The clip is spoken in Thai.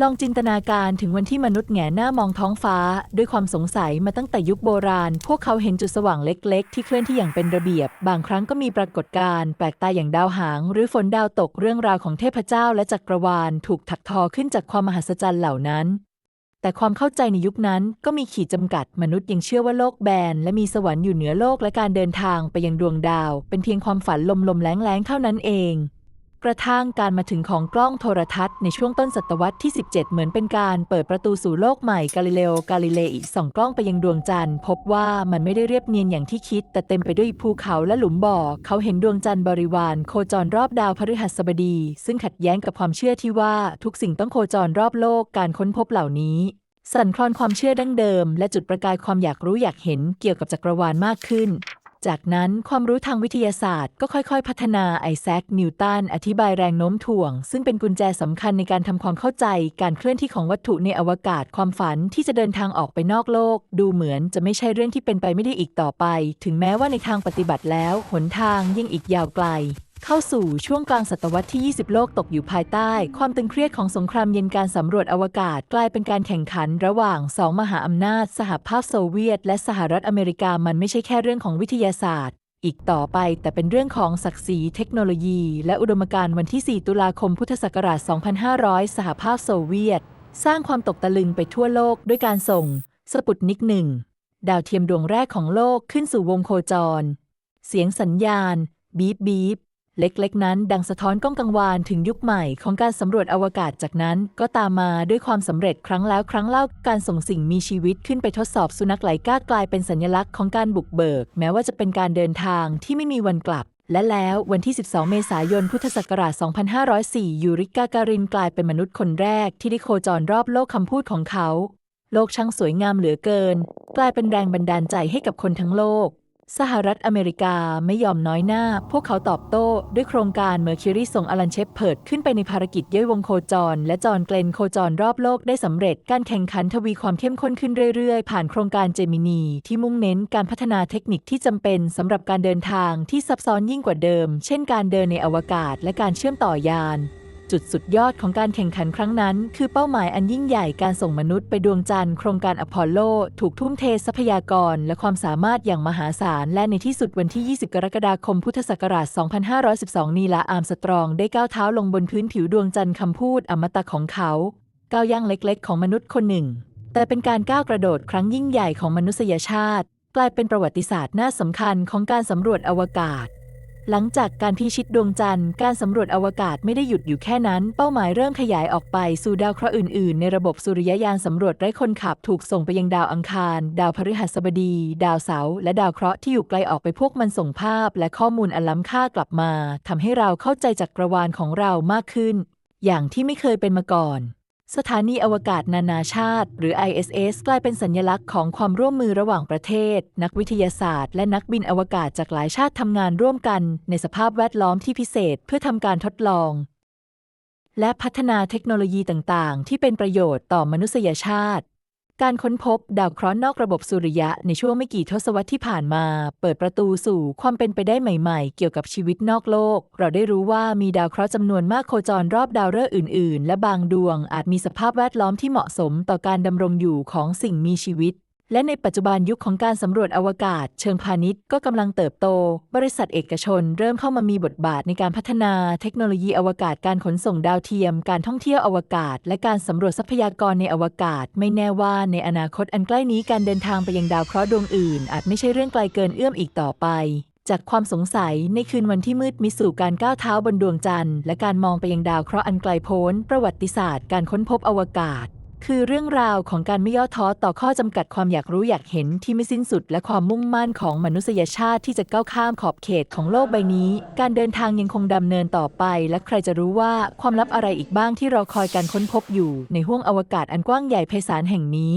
ลองจินตนาการถึงวันที่มนุษย์แหงหน้ามองท้องฟ้า ด้วยความสงสัยมาตั้งแต่ยุคโบราณ พวกเขาเห็นจุดสว่างเล็ก ๆ ที่เคลื่อนที่อย่างเป็นระเบียบ บางครั้งก็มีปรากฏการณ์แปลกตาอย่างดาวหาง หรือฝนดาวตกเรื่องราวของเทพเจ้าและจักรวาล ถูกถักทอขึ้นจากความมหัศจรรย์เหล่านั้น แต่ความเข้าใจในยุคนั้นก็มีขีดจำกัดมนุษย์ยังเชื่อว่าโลกแบน และมีสวรรค์อยู่เหนือโลกและการเดินทางไปยังดวงดาว เป็นเพียงความฝันลมๆแล้งๆเท่านั้นเอง กระทั่งการมาถึงของกล้องโทรทัศน์ในช่วงต้นศตวรรษที่ 17 เหมือนเป็นการเปิดประตูสู่โลกใหม่กาลิเลโอกาลิเลอีส่องกล้องไปยังดวงจันทร์ พบว่ามันไม่ได้เรียบเนียนอย่างที่คิด แต่เต็มไปด้วยภูเขาและหลุมบ่อ เขาเห็นดวงจันทร์บริวาร โคจรรอบดาวพฤหัสบดี ซึ่งขัดแย้งกับความเชื่อที่ว่าทุกสิ่งต้องโคจรรอบโลกการค้นพบเหล่านี้ สั่นคลอนความเชื่อดั้งเดิม และจุดประกายความอยากรู้อยากเห็นเกี่ยวกับจักรวาลมากขึ้น จากนั้นความรู้ทางวิทยาศาสตร์ก็ค่อยๆ พัฒนาไอแซค นิวตัน อธิบายแรงโน้มถ่วง ซึ่งเป็นกุญแจสำคัญในการทำความเข้าใจ การเคลื่อนที่ของวัตถุในอวกาศ ความฝันที่จะเดินทางออกไปนอกโลก ดูเหมือนจะไม่ใช่เรื่องที่เป็นไปไม่ได้อีกต่อไป ถึงแม้ว่าในทางปฏิบัติแล้ว หนทางยังอีกยาวไกล เข้าสู่ช่วงกลางศตวรรษที่ 20 โลกตกอยู่ภายใต้ ความตึงเครียดของสงครามเย็นการสำรวจอวกาศกลายเป็นการแข่งขันระหว่างสองมหาอำนาจ สหภาพโซเวียต และสหรัฐอเมริกามันไม่ใช่แค่เรื่องของวิทยาศาสตร์ อีกต่อไปแต่เป็นเรื่องของศักดิ์ศรีเทคโนโลยี และอุดมการณ์วันที่ 4 ตุลาคมพุทธศักราช 2500 สหภาพโซเวียต สร้างความตกตะลึงไปทั่วโลกด้วยการส่งสปุตนิกหนึ่งดาวเทียมดวงแรกของโลกขึ้นสู่วงโคจร เสียงสัญญาณ บีบบีบ เล็กๆ นั้นดังสะท้อนก้องกังวานถึงยุคใหม่ของการสำรวจอวกาศจากนั้น ก็ตามมาด้วยความสำเร็จครั้งแล้วครั้งเล่าการส่งสิ่งมีชีวิตขึ้นไปทดสอบสุนัขไหลกล้ากลายเป็นสัญลักษณ์ของการบุกเบิก แม้ว่าจะเป็นการเดินทางที่ไม่มีวันกลับ และแล้ววันที่ 12 เมษายนพุทธศักราช 2504 ยูริกาการินกลายเป็นมนุษย์คนแรก ที่ได้โคจรรอบโลกคำพูดของเขา โลกช่างสวยงามเหลือเกิน กลายเป็นแรงบันดาลใจให้กับคนทั้งโลก สหรัฐอเมริกาไม่ยอมน้อยหน้า พวกเขาตอบโต้ด้วยโครงการเมอร์คิวรีส่งอลันเชฟเพิร์ดขึ้นไปในภารกิจย่อยวงโคจร และจอห์นเกลนโคจรรอบโลกได้สำเร็จ การแข่งขันทวีความเข้มข้นขึ้นเรื่อยๆ ผ่านโครงการเจมินี ที่มุ่งเน้นการพัฒนาเทคนิคที่จำเป็นสำหรับการเดินทางที่ซับซ้อนยิ่งกว่าเดิม เช่นการเดินในอวกาศและการเชื่อมต่อยาน จุดสุดยอดของการแข่งขันครั้งนั้น คือเป้าหมายอันยิ่งใหญ่การส่งมนุษย์ไปดวงจันทร์โครงการอพอลโล ถูกทุ่มเททรัพยากร และความสามารถอย่างมหาศาล และในที่สุดวันที่ 20 กรกฎาคมพุทธศักราช 2512 นีลาอาร์มสตรองได้ก้าวเท้าลงบนพื้นผิวดวงจันทร์คำพูดอมตะของเขาก้าวย่างเล็กๆ ของมนุษย์คนหนึ่ง แต่เป็นการก้าวกระโดดครั้งยิ่งใหญ่ของมนุษยชาติ กลายเป็นประวัติศาสตร์น่าสำคัญของการสำรวจอวกาศ หลังจากการพิชิตดวงจันทร์ การสำรวจอวกาศไม่ได้หยุดอยู่แค่นั้น เป้าหมายเริ่มขยายออกไปสู่ดาวเคราะห์อื่นๆ ในระบบสุริยะยานสำรวจไร้คนขับถูกส่งไปยังดาวอังคาร ดาวพฤหัสบดี ดาวเสาร์และดาวเคราะห์ที่อยู่ไกลออกไปพวกมันส่งภาพ และข้อมูลอันล้ำค่ากลับมาทำให้เราเข้าใจจักรวาลของเรามากขึ้น อย่างที่ไม่เคยเป็นมาก่อน สถานีอวกาศนานาชาติ หรือ ISS กลายเป็นสัญลักษณ์ของความร่วมมือระหว่างประเทศ นักวิทยาศาสตร์ และนักบินอวกาศจากหลายชาติทำงานร่วมกัน ในสภาพแวดล้อมที่พิเศษเพื่อทำการทดลอง และพัฒนาเทคโนโลยีต่าง ๆ ที่เป็นประโยชน์ต่อมนุษยชาติ การค้นพบดาวเคราะห์นอกระบบสุริยะในช่วงไม่กี่ทศวรรษที่ผ่านมา เปิดประตูสู่ความเป็นไปได้ใหม่ๆ เกี่ยวกับชีวิตนอกโลก เราได้รู้ว่ามีดาวเคราะห์จำนวนมากโคจรรอบดาวฤกษ์อื่น ๆ และบางดวงอาจมีสภาพแวดล้อมที่เหมาะสมต่อการดำรงอยู่ของสิ่งมีชีวิต และในปัจจุบันยุคของการสำรวจอวกาศ เชิงพาณิชย์ก็กำลังเติบโต บริษัทเอกชนเริ่มเข้ามามีบทบาทในการพัฒนาเทคโนโลยีอวกาศการขนส่งดาวเทียม การท่องเที่ยวอวกาศ และการสำรวจทรัพยากรในอวกาศ ไม่แน่ว่าในอนาคตอันใกล้นี้การเดินทางไปยังดาวเคราะห์ดวงอื่น อาจไม่ใช่เรื่องไกลเกินเอื้อมอีกต่อไปจากความสงสัยในคืนวันที่มืดมิสู่การก้าวเท้าบนดวงจันทร์และการมองไปยังดาวเคราะห์อันไกลโพ้น ประวัติศาสตร์การค้นพบอวกาศ คือเรื่องราวของการไม่ย่อท้อต่อข้อจำกัดความอยากรู้อยากเห็นที่ไม่สิ้นสุด และความมุ่งมั่นของมนุษยชาติที่จะก้าวข้ามขอบเขตของโลกใบนี้ การเดินทางยังคงดำเนินต่อไป และใครจะรู้ว่าความลับอะไรอีกบ้างที่รอคอยการค้นพบอยู่ในห้วงอวกาศอันกว้างใหญ่ไพศาลแห่งนี้